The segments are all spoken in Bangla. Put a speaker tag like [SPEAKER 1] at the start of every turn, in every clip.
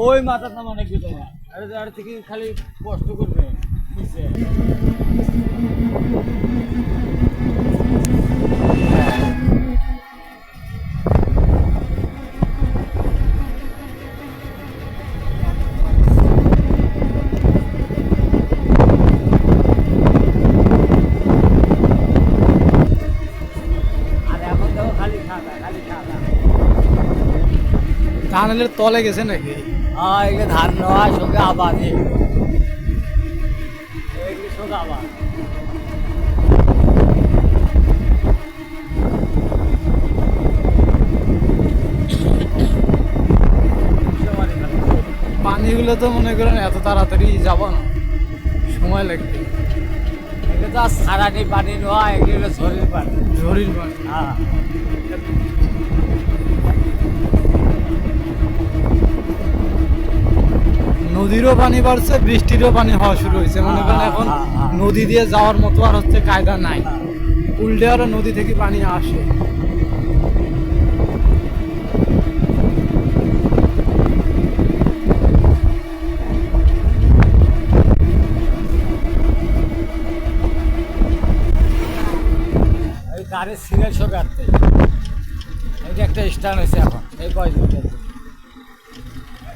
[SPEAKER 1] ওই মাথা নামা কি তোমার আরে আর থেকে খালি কষ্ট করবে।
[SPEAKER 2] টানেলের তলে গেছে নাকি?
[SPEAKER 1] হ্যাঁ এগুলো ধান নেওয়া সঙ্গে আবাদ এগুলো সঙ্গে আবাদ
[SPEAKER 2] পানিগুলো তো মনে করেন এত তাড়াতাড়ি যাব না। সময় লাগবে।
[SPEAKER 1] এগুলো তো আর সারানি পানি নেওয়া এগুলো শরীর পানি।
[SPEAKER 2] ঝড়ির পানি।
[SPEAKER 1] হ্যাঁ।
[SPEAKER 2] নদীরও পানি বাড়ছে বৃষ্টিরও পানি হওয়া শুরু হয়েছে মনে করেন এখন
[SPEAKER 1] হ্যাঁ, হ্যাঁ।
[SPEAKER 2] নদী দিয়ে যাওয়ার মতো আর হচ্ছে কায়দা নাই উল্টে আরও নদী থেকে পানি আসে
[SPEAKER 1] গাড়ির সিরিয়াল সব কাটতে এই যে একটা স্ট্যান্ড হয়েছে এখন এই কয়দিন ধরে।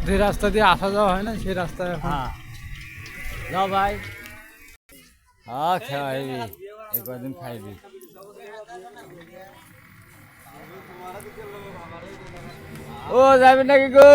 [SPEAKER 2] যে রাস্তা দিয়ে আসা যাওয়া হয় না সেই রাস্তায়
[SPEAKER 1] হ্যাঁ। যাও ভাই। হ্যাঁ খাইবি। এই কদিন খাইবি? ও যাবি নাকি গো?